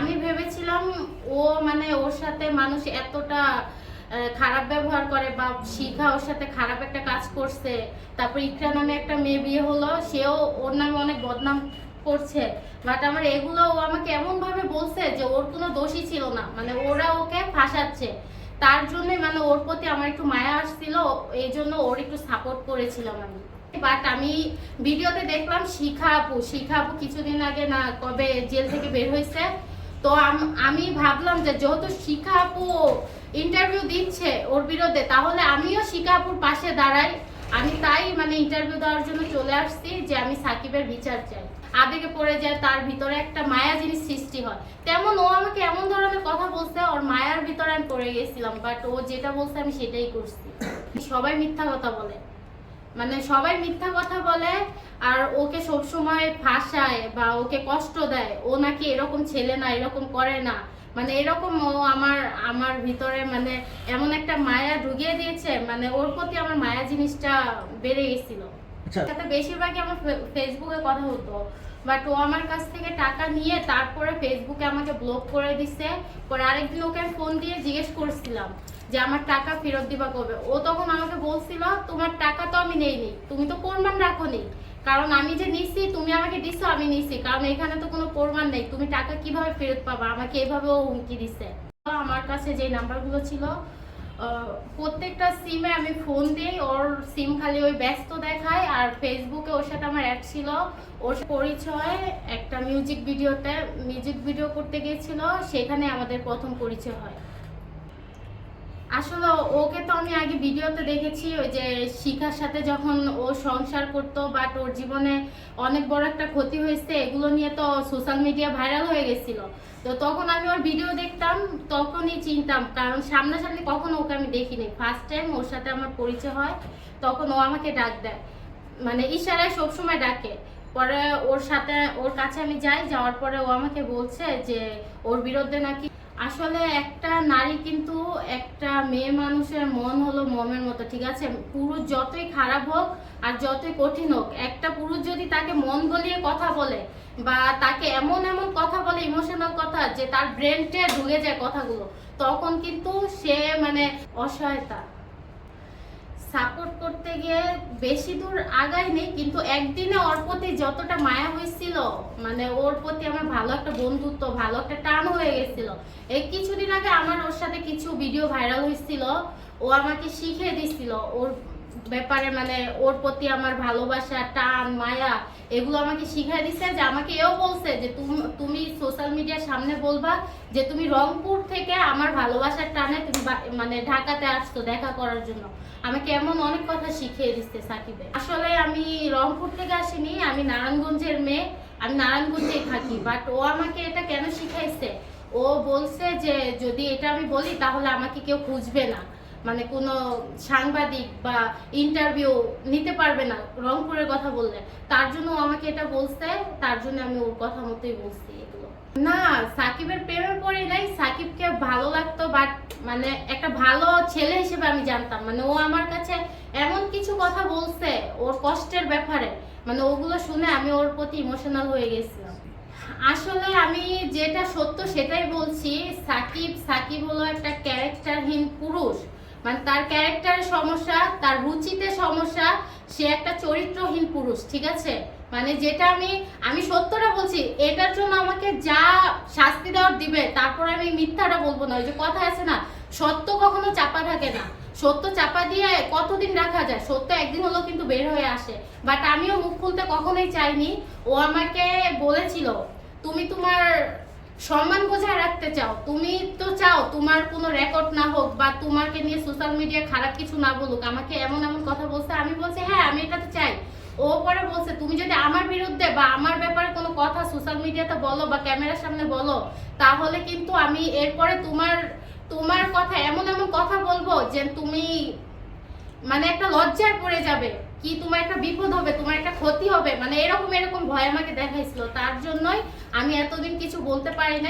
আমি ভেবেছিলাম ও মানে ওর সাথে মানুষ এতটা খারাপ ব্যবহার করে বা শিখা ওর সাথে খারাপ একটা কাজ করছে, তারপর ইকরা নামে একটা মেয়ে বিয়ে হলো, সেও ওর নামে অনেক বদনাম করছে বাট আমার এগুলো ও আমাকে এমন ভাবে বলছে যে ওর কোনো দোষই ছিল না মানে ওরা ওকে ফাঁসাচ্ছে। তার জন্যই মানে ওর প্রতি আমার একটু মায়া আসছিল, এই জন্য ওর একটু সাপোর্ট করেছিলাম আমি। বাট আমি ভিডিওতে দেখলাম শিখা আপু শিখা আপু কিছুদিন আগে না কবে জেল থেকে বের হয়েছে তো আম- ভাবলাম যে যেহেতু শিখা আপু ইন্টারভিউ দিচ্ছে ওর বিরুদ্ধে, তাহলে আমিও শিখা আপুর পাশে দাঁড়াই। আমি তাই মানে ইন্টারভিউ দেওয়ার জন্য চলে আসছি যে আমি সাকিবের বিচার চাই। আবেগে পড়ে যায়, তার ভিতরে একটা মায়া জিনিস সৃষ্টি হয়। তেমন ও আমাকে এমন ধরনের কথা বলছে, ওর মায়ার ভিতরে আমি পড়ে গেছিলাম বাট ও যেটা বলছে আমি সেটাই করছি। সবাই মিথ্যা কথা বলে। মানে সবাই মিথ্যা কথা বলে আর ওকে সবসময় ফাঁসায় বা ওকে কষ্ট দেয়। ও নাকি এরকম ছেলে না এরকম করে না। মানে এরকম ও আমার আমার ভিতরে মানে এমন একটা মায়া ঢুকিয়ে দিয়েছে মানে ওর প্রতি আমার মায়া জিনিসটা বেড়ে গেছিল। আচ্ছা। সাথে বেশিরভাগই আমার ফেসবুকে কথা হতো। বাট ও আমার কাছ থেকে টাকা নিয়ে তারপরে ফেসবুকে আমাকে ব্লক করে দিছে। পরে আরেকদিন ওকে আমি ফোন দিয়ে জিজ্ঞেস করছিলাম। যে আমার টাকা ফেরত দিবা কবে? ও তখন আমাকে বলছিল, তোমার টাকা তো আমি নেইনি, তুমি তো প্রমাণ রাখো নি কারণ আমি যে নিছি, তুমি আমাকে দিছো, আমি নিছি। কারণ এখানে তো কোনো প্রমাণ নেই। তুমি টাকা কীভাবে ফেরত পাবা? আমাকে এভাবে ও হুমকি দিছে। আমার কাছে যে নাম্বারগুলো ছিল প্রত্যেকটা সিমে আমি ফোন দিই। ওর সিম খালি ওই ব্যস্ত দেখায়। আর ফেসবুকে ওর সাথে আমার অ্যাড ছিল। ওর পরিচয়, একটা মিউজিক ভিডিওতে মিউজিক ভিডিও করতে গিয়েছিল। সেখানে আমাদের প্রথম পরিচয় হয়। আসলে ওকে তো আমি আগে ভিডিওতে দেখেছি, ওই যে শিখার সাথে যখন ও সংসার করতো বাট ওর জীবনে অনেক বড় একটা ক্ষতি হয়েছে, এগুলো নিয়ে তো সোশ্যাল মিডিয়া ভাইরাল হয়ে গেছিল। তো তখন আমি ওর ভিডিও দেখতাম, তখনই চিনতাম, কারণ সামনাসামনি কখনো ওকে আমি দেখিনি। ফার্স্ট টাইম ওর সাথে আমার পরিচয় হয়, তখন ও আমাকে ডাক দেয়। মানে ইশারায় সবসময় ডাকে। পরে ওর সাথে, ওর কাছে আমি যাই, যাওয়ার পরে ও আমাকে বলছে যে, ওর বিরুদ্ধে নাকি আসলে একটা নারী কিন্তু একটা মেয়ে মানুষের মন হলো মমের মতো, ঠিক আছে? পুরুষ যতই খারাপ হোক আর যতই কঠিন হোক, একটা পুরুষ যদি তাকে মন গলিয়ে কথা বলে বা তাকে এমন এমন কথা বলে ইমোশনাল কথা, যে তার ব্রেনটে ঢুকে যায় কথাগুলো, তখন কিন্তু সে মানে অসহায়তা। সাপোর্ট করতে গিয়ে বেশি দূর আগাইনি কিন্তু একদিনে ওর প্রতি যতটা মায়া হয়েছিল মানে ওর প্রতি আমার ভালো একটা বন্ধুত্ব, ভালো একটা টান হয়ে গেছিল। এই কিছুদিন আগে আমার ওর সাথে কিছু ভিডিও ভাইরাল হয়েছিল, ও আমাকে শিখিয়ে দিছিল ওর ব্যাপারে মানে ওর প্রতি আমার ভালোবাসা, টান, মায়া, এগুলো আমাকে শিখিয়ে দিছে যে আমাকে এও বলছে যে তুমি সোশ্যাল মিডিয়ার সামনে বলবা যে তুমি রংপুর থেকে আমার ভালোবাসার টানে তুমি মানে ঢাকাতে আসছো দেখা করার জন্য। আমাকে এমন অনেক কথা শিখিয়ে দিচ্ছে সাকিবে। আসলে আমি রংপুর থেকে আসিনি, আমি নারায়ণগঞ্জের মেয়ে, আমি নারায়ণগঞ্জেই থাকি। বাট ও আমাকে এটা কেন শিখাইছে? ও বলছে যে যদি এটা আমি বলি তাহলে আমাকে কেউ খুঁজবে না। মানে কোনো সাংবাদিক বা ইন্টারভিউ নিতে পারবে না, রংপুরের কথা বললে। তার জন্য আমাকে এটা বলছে, তার জন্য আমি ওর কথা মতোই বলছি এগুলো। না, সাকিবের প্রেমে পড়ে নাই, সাকিবকে ভালো লাগতো বাট মানে একটা ভালো ছেলে হিসেবে আমি জানতাম। মানে ও আমার কাছে এমন কিছু কথা বলছে, ওর কষ্টের ব্যাপারে। মানে ওগুলো শুনে আমি ওর প্রতি ইমোশনাল হয়ে গেছিলাম। আসলে আমি যেটা সত্য সেটাই বলছি, সাকিব সাকিব হলো একটা ক্যারেক্টারহীন পুরুষ। মানে তার ক্যারেক্টারের সমস্যা, তার রুচিতে সমস্যা, সে একটা চরিত্রহীন পুরুষ, ঠিক আছে? মানে যেটা আমি আমি সত্যটা বলছি, এটার জন্য আমাকে যা শাস্তি দেওয়ার দিবে, তারপর আমি মিথ্যাটা বলব না, ওই যে কথা আছে না, সত্য কখনো চাপা থাকে না। সত্য চাপা দিয়ে কতদিন রাখা যায়? সত্য একদিন হলেও কিন্তু বের হয়ে আসে। বাট আমিও মুখ খুলতে কখনোই চাইনি। ও আমাকে বলেছিল, তুমি তোমার সম্মান বজায় রাখতে চাও, তুমি তো চাও তোমার কোনো রেকর্ড না হোক বা তোমাকে নিয়ে সোশ্যাল মিডিয়া খারাপ কিছু না বলুক, আমাকে এমন এমন কথা বলছে, আমি বলছি হ্যাঁ আমি এটা তো চাই। ও পরে বলছে, তুমি যদি আমার বিরুদ্ধে বা আমার ব্যাপারে কোনো কথা সোশ্যাল মিডিয়াতে বলো বা ক্যামেরার সামনে বলো, তাহলে কিন্তু আমি এরপরে তোমার তোমার কথা এমন এমন কথা বলব যে তুমি মানে একটা লজ্জায় পড়ে যাবে। কি তোমার একটা বিপদ হবে, তোমার একটা ক্ষতি হবে মানে এরকম এরকম ভয় আমাকে দেখাইছিল। তার জন্যই আমি এতদিন কিছু বলতে পারি নাই।